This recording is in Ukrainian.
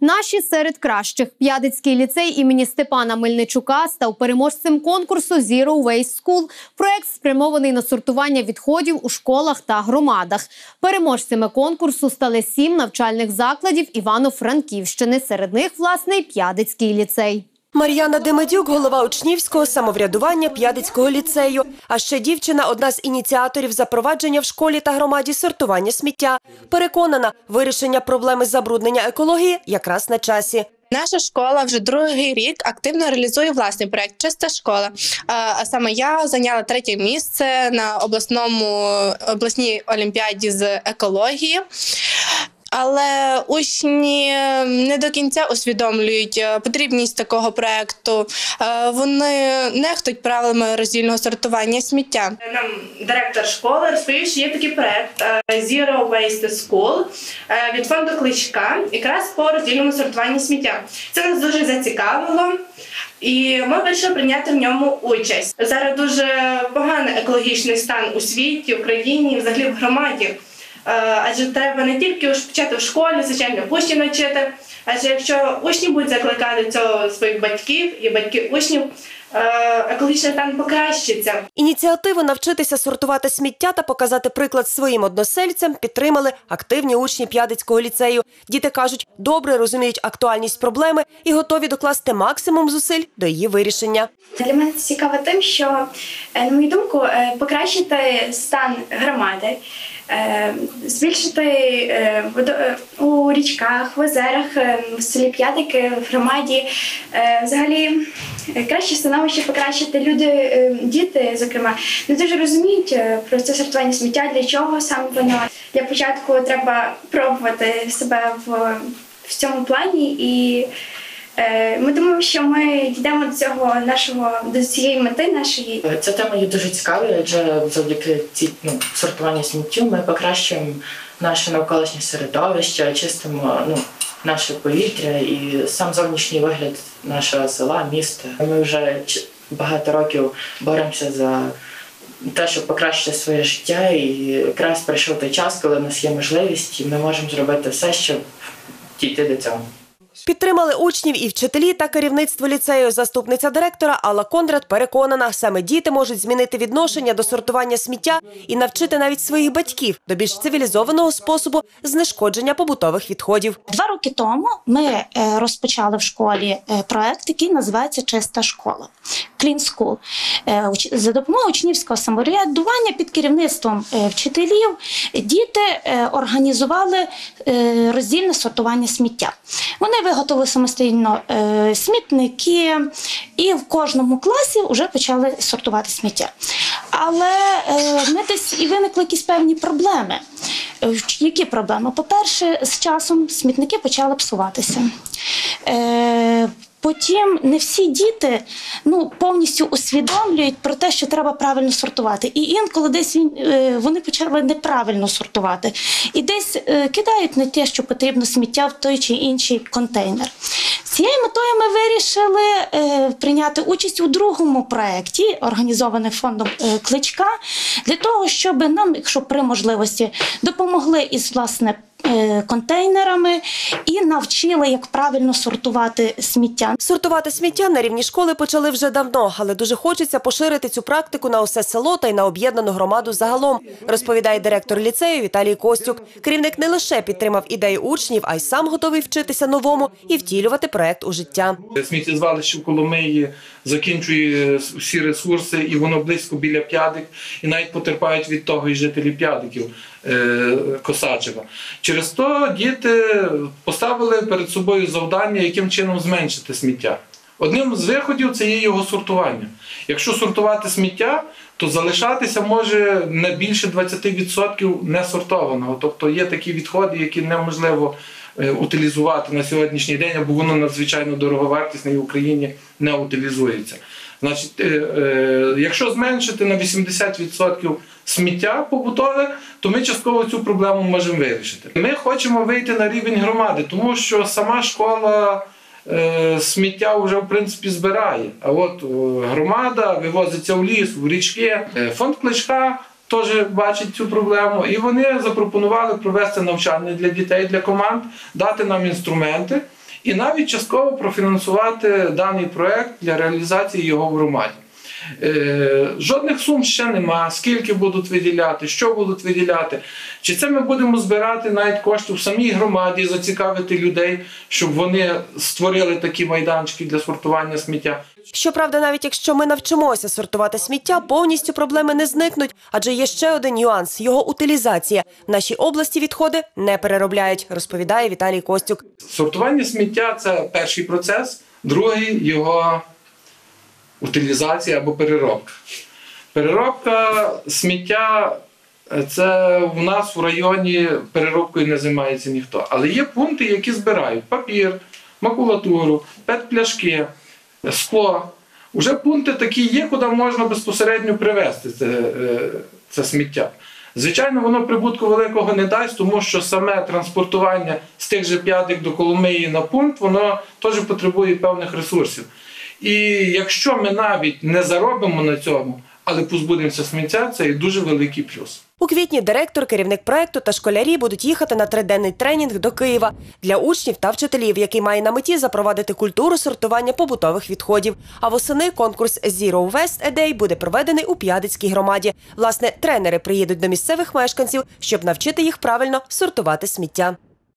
Наші серед кращих П'ядицький ліцей імені Степана Мельничука став переможцем конкурсу Zero Waste School. Проект спрямований на сортування відходів у школах та громадах. Переможцями конкурсу стали сім навчальних закладів Івано-Франківщини. Серед них власне П'ядицький ліцей. Мар'яна Демедюк, голова учнівського самоврядування П'ядицького ліцею. А ще дівчина одна з ініціаторів запровадження в школі та громаді сортування сміття. Переконана, вирішення проблеми забруднення екології якраз на часі. Наша школа вже другий рік активно реалізує власний проект Чиста школа. А саме я зайняла третє місце на обласному обласній олімпіаді з екології. Але учні не до кінця усвідомлюють е, потрібність такого проекту. Е, Вони нехтують правилами роздільного сортування сміття. Нам директор школи розповів, що є такий проект е, Zero Waste School від фонду Кличка, якраз по роздільному сортуванні сміття. Це нас дуже зацікавило. І ми вирішили прийняти в ньому участь. Зараз дуже поганий екологічний стан у світі, в країні, і взагалі в громаді. Е, Адже треба не тільки почати в школі, звичайно, учнів навчити. Адже якщо учні будуть закликати цього своїх батьків і батьки учнів, е, екологічний стан покращиться. Ініціативу навчитися сортувати сміття та показати приклад своїм односельцям підтримали активні учні П'ядицького ліцею. Діти кажуть, добре розуміють актуальність проблеми і готові докласти максимум зусиль до її вирішення. Для мене це цікаво тим, що, е, на мою думку, покращити стан громади, збільшити е, е, у річках, в озерах, е, в селі П'ятики, в громаді, е, взагалі е, краще становище покращити люди, е, діти, зокрема, не дуже розуміють е, про це сортування сміття, для чого саме воно. Для початку треба пробувати себе в, в цьому плані і. Е, Ми думаємо, що ми дійдемо до цього нашого до цієї мети нашої. Ця тема є дуже цікавою, адже завдяки цій ну, сортуванню сміттю ми покращуємо наше навколишнє середовище, чистимо ну, наше повітря і сам зовнішній вигляд нашого села, міста. Ми вже багато років боремося за те, щоб покращити своє життя, і якраз прийшов той час, коли в нас є можливість, і ми можемо зробити все, щоб дійти до цього. Підтримали учнів і вчителі та керівництво ліцею. Заступниця директора Алла Кондрат переконана, саме діти можуть змінити відношення до сортування сміття і навчити навіть своїх батьків до більш цивілізованого способу знешкодження побутових відходів. Два роки тому ми е, розпочали в школі е, проект, який називається Чиста школа School. Е, За допомогою учнівського самоврядування під керівництвом вчителів діти організували роздільне сортування сміття. Вони виготовили самостійно е, смітники, і в кожному класі вже почали сортувати сміття. Але е, ми десь і виникли якісь певні проблеми. Е, Які проблеми? По-перше, з часом смітники почали псуватися. Е, Потім не всі діти ну, повністю усвідомлюють про те, що треба правильно сортувати. І інколи десь він, е, вони почали неправильно сортувати. І десь е, кидають не те, що потрібно сміття в той чи інший контейнер. З цією метою ми вирішили е, прийняти участь у другому проєкті, організований фондом Кличка, для того, щоб нам, якщо при можливості, допомогли із власне. Е, Контейнерами і навчили, як правильно сортувати сміття. Сортувати сміття на рівні школи почали вже давно, але дуже хочеться поширити цю практику на усе село та й на об'єднану громаду загалом, розповідає директор ліцею Віталій Костюк. Керівник не лише підтримав ідеї учнів, а й сам готовий вчитися новому і втілювати проект у життя. Сміттєзвалище в Коломиї закінчує всі ресурси, і воно близько біля п'ядик, і навіть потерпають від того і жителі п'ядиків Косачева. Через то діти поставили перед собою завдання, яким чином зменшити сміття. Одним з виходів це є його сортування. Якщо сортувати сміття, то залишатися може не більше 20% несортованого. Тобто є такі відходи, які неможливо е, утилізувати на сьогоднішній день, або воно надзвичайно дороговартісне і в Україні не утилізується. Значить, е, е, якщо зменшити на 80% сміття побутове, то ми частково цю проблему можемо вирішити. Ми хочемо вийти на рівень громади, тому що сама школа е, сміття вже в принципі збирає. А от громада вивозиться в ліс, в річки. Фонд кличка теж бачить цю проблему, і вони запропонували провести навчання для дітей, для команд, дати нам інструменти. І навіть частково профінансувати даний проект для реалізації його в громаді. Е, жодних сум ще нема, скільки будуть виділяти, що будуть виділяти. Чи це ми будемо збирати навіть кошти в самій громаді, зацікавити людей, щоб вони створили такі майданчики для сортування сміття. Щоправда, навіть якщо ми навчимося сортувати сміття, повністю проблеми не зникнуть, адже є ще один нюанс його утилізація. В нашій області відходи не переробляють, розповідає Віталій Костюк. Сортування сміття це перший процес, другий його утилізація або переробка. Переробка сміття е, це в нас в районі переробкою не займається ніхто. Але є пункти, які збирають папір, макулатуру, пет-пляшки, скло. Уже пункти такі є, куди можна безпосередньо привезти це, е, це сміття. Звичайно, воно прибутку великого не дасть, тому що саме транспортування з тих же п'ятих до Коломиї на пункт, воно теж потребує певних ресурсів. І якщо ми навіть не заробимо на цьому, але позбудемося сміття, це і дуже великий плюс. У квітні директор, керівник проекту та школярі будуть їхати на триденний тренінг до Києва для учнів та вчителів, який має на меті запровадити культуру сортування побутових відходів. А восени конкурс Zero West A Day буде проведений у П'ядицькій громаді. Власне, тренери приїдуть до місцевих мешканців, щоб навчити їх правильно сортувати сміття.